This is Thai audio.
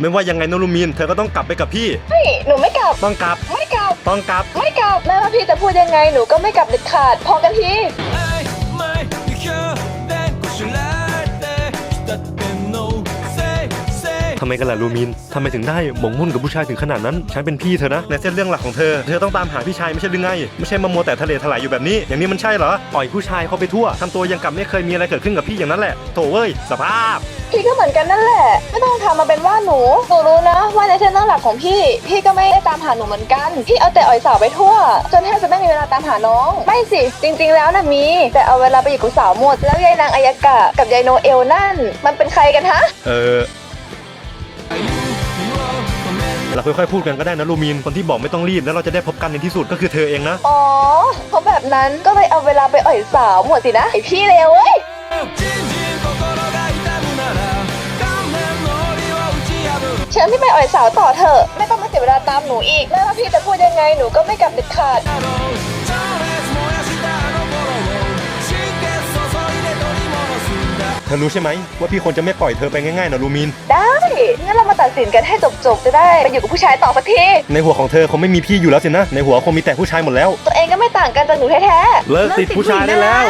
ไม่ว่ายังไงนะลูมิน เธอก็ต้องกลับไปกับพี่ไม่หนูไม่กลับ ต้องกลับ ไม่กลับ ต้องกลับ ไม่กลับแม้ว่าพี่จะพูดยังไงหนูก็ไม่กลับเด็ดขาด พอกันทีำไมกันล่ะลูมินทำไมถึงได้หมกมุ่นกับผู้ชายถึงขนาดนั้น ฉันเป็นพี่เธอนะในเส้นเรื่องหลักของเธอ เธอต้องตามหาพี่ชายไม่ใช่หรือไง ไม่ใช่มามัวแต่ทะเลถลายอยู่แบบนี้ อย่างนี้มันใช่เหรอ ปล่อยผู้ชายเขาไปทั่วทำตัวยังกับไม่เคยมีอะไรเกิดขึ้นกับพี่อย่างนั้นแหละ โถเว้ย สภาพ พี่ก็เหมือนกันนั่นแหละ ไม่ต้องทำมาเป็นว่าหนู หนูรู้นะว่าในเส้นเรื่องหลักของพี่ พี่ก็ไม่ได้ตามหาหนูเหมือนกัน พี่เอาแต่อ่อยสาวไปทั่ว จนแทบจะไม่มีเวลาตามหาน้อง ไม่สิ จริง ๆ แล้วนะมี แต่เอาเวลาไปอยู่กับสาวหมด แล้วยายนางอายากะกับยายโนเอลนั่น มันเป็นใครกันฮะ เออ เราค่อยๆพูดกันก็ได้นะลูมินคนที่บอกไม่ต้องรีบแล้วเราจะได้พบกันในที่สุดก็คือเธอเองนะ อ๋อเพราะแบบนั้นก็เลยเอาเวลาไปอ่อยสาวหมดสินะไอพี่เลวเว้ยเชิญพี่ไปอ่อยสาวต่อเถอะ ไม่ต้องมาเสียเวลาตามหนูอีกแม้ว่าพี่จะพูดยังไงหนูก็ไม่กลับเด็ดขาด อรู้ใช่ไหมว่าพี่คนจะไม่ปล่อยเธอไปง่ายๆนะลูมิน ได้งั้นเรามาตัดสินกันให้จบๆจะได้ไปอยู่กับผู้ชายต่อสักทีในหัวของเธอคงไม่มีพี่อยู่แล้วสินะ ในหัวคงมีแต่ผู้ชายหมดแล้ว ตัวเองก็ไม่ต่างกันจากหนูแท้ๆ เลิกติดผู้ชายได้แล้ว